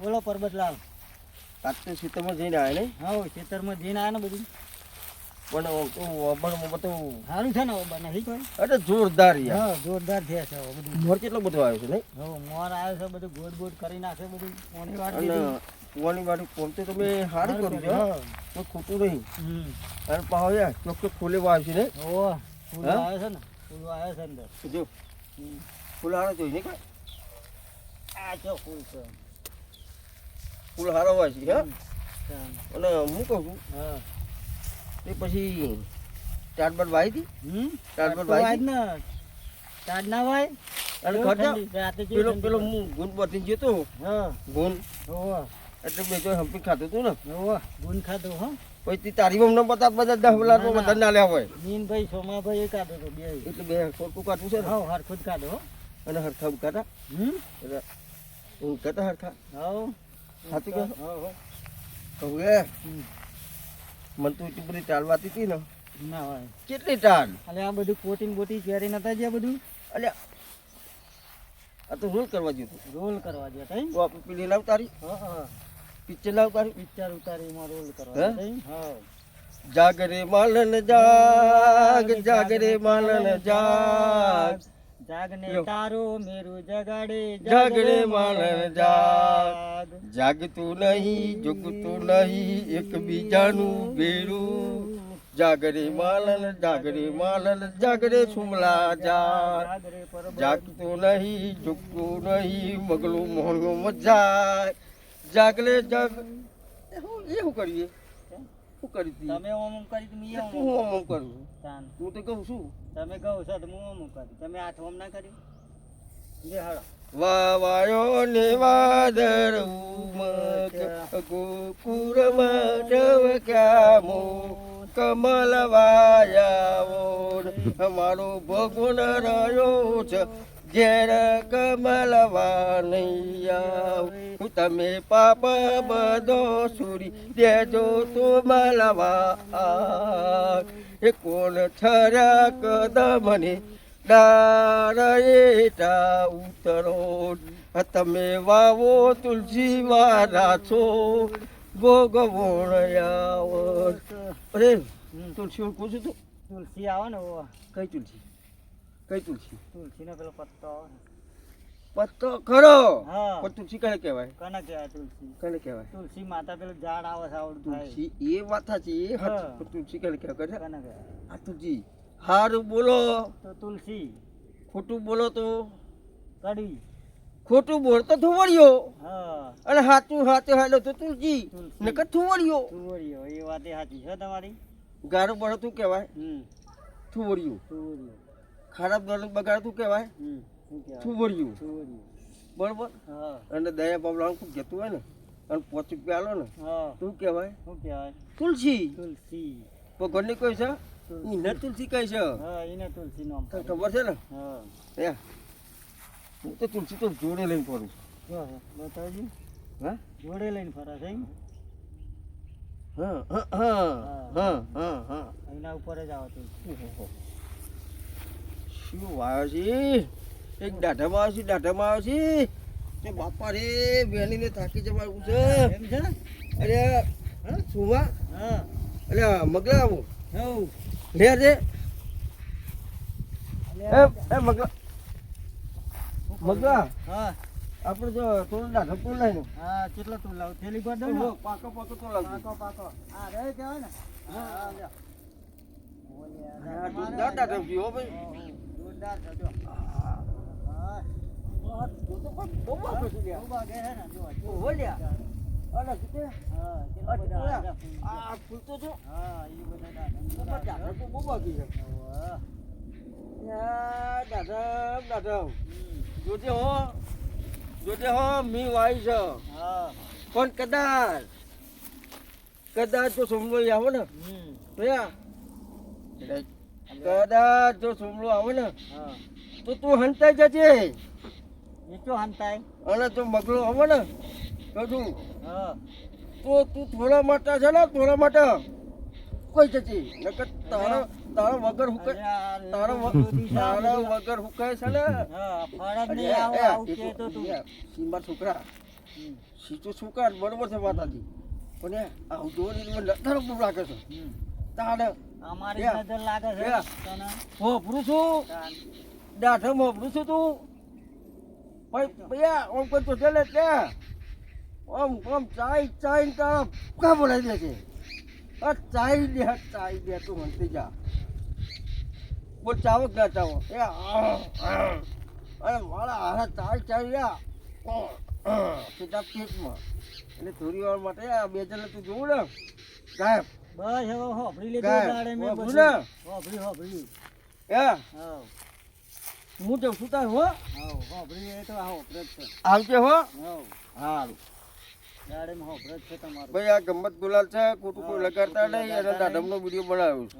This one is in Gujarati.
બોલો પરબતલાલ તો ખેતરમાં જઈને આવ્યા નહીં? હા ખેતરમાં જઈને આવ્યા ને બધું. પણ આમ બધું સારું છે ને હવે નહીં કોઈ? અરે જોરદાર યાર હા જોરદાર થયા છે બધું. મોર કેટલો બધો આવ્યો છે નહીં? હવે મોર આવ્યો છે બધું ગોડ ગોડ કરી નાખે બધું. પોણી અને કુવાની વાળી કોમ તો તમે સારું કર્યું છે હો. કોઈ ખોટું નહીં. અરે અને યાર ચોખ્ખો ખોલેવા આવ્યું છે ને ઓ ફૂલ હા? આવે છે ને. ફૂલ આવે છે અંદર. જો. ફૂલ હારો જોઈ ને કાંઈ? આ છે ફૂલ છે. ફૂલ હારો હોય છે અને હું કહું છું હા. એ પછી ચાટ બાટ વાઈ હતી હમ? ચાટ તો બાટ વાઈ ને. ચાટ ના ભાઈ અને ખર્ચા પેલો? હું ગુણ પરથી જતો હા. ગુણ. એટલે બે જો હમ્પી ખાધું હતું ને. ગુણ ખાધું હા. પછી તારી અમને બધા બધા દસ લાખ. બધા ના હોય. સોમાભાઈ એ કાઢો તો બે. એટલે બે ખોટું કાઢવું છે ને? હા હરખું જ કાઢો હો. અને હરખા હમ? એટલે ઉકાતા હરખા. હાઉ સાચું કહો? હવે. મને તો એટલી બધી ચાલવાતી હતી ને. ના હોય. કેટલી ચાલ અલે આ બધું કોટીન બોટી પહેરી નતા જ્યાં બધું? અલે આ તો રોલ કરવા જેવું રોલ કરવા જ્યાં તઈ તો આપણે પેલી લાવ તારી. હા હા. પિક્ચર લાવ તારી. પિક્ચર ઉતારીમાં રોલ કરવા? તઈ હા જાગરે માલન જાગ જાગરે માલન જાગ. જાગને તારો મેરું જગાડે જાગરે માલન જાગ. જાગતું નહીં જોગતું નહીં એકબીજાનું બેડું જાગરે માલન જાગરે માલન જાગરે સુમલા જા જાગતું નહીં જોગતું નહીં મગલું મોહણું મજાય. જાગલે જાગ એવું કરીએ? શું કરી? તમે ઓમ ઓમ કરી તો ઓમ હું ઓમ આમ કરું? હું તો કહું છું. તમે કહો છો તો હું ઓમ ઓમ કરી. તમે આઠ ઓમ ના કર્યું? જે હાલો. વાવાયો ને વાદર ઉમક ગોકુરમાં ડવક્યામો કમલ વાયાવો અમારો ભગવાન રહ્યો છે, ઘેર કમલવા વાનૈયા હું તમે પાપ બધો સુરી દેજો તો મલવા. એ કોણ છર્યા કદમને ડારેટા ઉતરો. તમે વાવો તુલસી વારા છો. ભોગવોણયાવર અરે હમ. તુલસી ઓળખું છું તું? તુલસી આવે ને કઈ તુલસી? કઈ તુલસી? તુલસીનો પેલો પત્તો આવે પત્તો ખરો. હા. પણ તુલસી કને કહેવાય? કને કહેવાય તુલસી? કને કહેવાય? તુલસી માતા પેલું ઝાડ આવે છે આવડું તુલસી એ વાત સાચી એ. તુલસી કને કહેવાય? કને કહેવાય? આ તુલસી હારું બોલો. તો તુલસી ખોટું બોલો તો કડી. ખોટું બોલતો થુવડિયો હા. અને સાચું સાચું હાલો તો તુલસી. તુલસી. નકર થુવડિયો થુવડિયો એ વાત સાચી છે તમારી? ગારું બળો તું કહેવાય. થુવડિયું ખરાબ ગળું બગાડ તું કહેવાય. થુવડિયું બરોબર? હા. અને દયા બાબલા ખૂબ જતું હોય ને? અને પોચ રૂપિયા આલો ને? હા. તું કહેવાય? શું કહેવાય? તુલસી. તુલસી. તો ઘરની કોઈ છે એને તુલસી કહે છે? હા એને તુલસી નામ ખબર છે ને? હા. એ હું તો તુલસી તો જોડે લઈને ફરું છું. હા બતાવજી. હા? જોડે લઈને ફરા છે? હા હા હા હા. હા એના ઉપર જ આવે તુલસી. શું વાયો છે? એક દાઢામાં આવે છે દાઢામાં આવે છે. તે બાપા રે બેનીને થાકી જવાનું છે. એમ છે અરે હા? સુમા હા. અરે મગલા આવું. લે અલ્યા, એ એ મગલા. મગલા. હા. આપણે જો પૂર હા કેટલો તું લાવ? થેલી પર દો ને. પાકો પાકો તો લાગુ પાકો પાકો. આ રે કહેવાય ને. હા હા જોરદાર દાઢો થયો હો ભાઈ. તો તો બહુ. અરે કીધે, હા, આ બધા જોયા? આવ્યા ફૂલ. આ ફૂલ તો જો હા, એ બધા. પણ તો બહુ વાગી છે દાઢા દાઢા જોજે હો જોજે હો મી વાઈ છે હા. પણ કદાચ કદાચ જો સોમલો આવો ને. તો કદાચ જો સોમલો આવે ને હા. તો તું હંતાઈ જજે એ તો હંતાય? અને તું મગલો આવે ને તો. તો તું થોડા માટે છે ને થોડા માટે કોઈ જતી નકર તારા તારા વગર હુકે તારા તારા વગર હુકાય છે ને. ફરજ નહીં આવો, આવું કે તો તું. સીમા છોકરા. હમ. છોકરા બરોબર છે માતાજી પણ આવું જોવાની નજર ઉપર રાખે છે. તારે અમારી નજર લાગે છે. તને. હોભરું છું. દાઢમ હોભરું છું તું. ભાઈ ભૈયા ઓમ કોઈ તો ચાલે ત્યાં? ઓમ ઓમ ચાઈ ચાઈ તારા કા બોલાવી દે છે. આ ચાઈ દે ચાઈ દે તું મનતી જા. બોલ ચાવો કે ના ચાવો? એ. અરે મારા હારા ચાઈ ચાઈ યા સીધા પેટમાં એટલે થોડી વાર માટે આ બે જણ તું જોવું ને? સાહેબ બસ હવે લીધું ગાય. દાડે મેં. ને? હોભળી હોભળી. એ? હવ. હું જઉં છું તાર હો? હા હોભળી એ તો આ હોભળ છે આવજે હો. હવ. સારું ભાઈ આ ગમત ગુલાલ છે ખોટું કોઈ લગાડતા નહીં અને દાડમનો વીડિયો બનાવ્યો છે.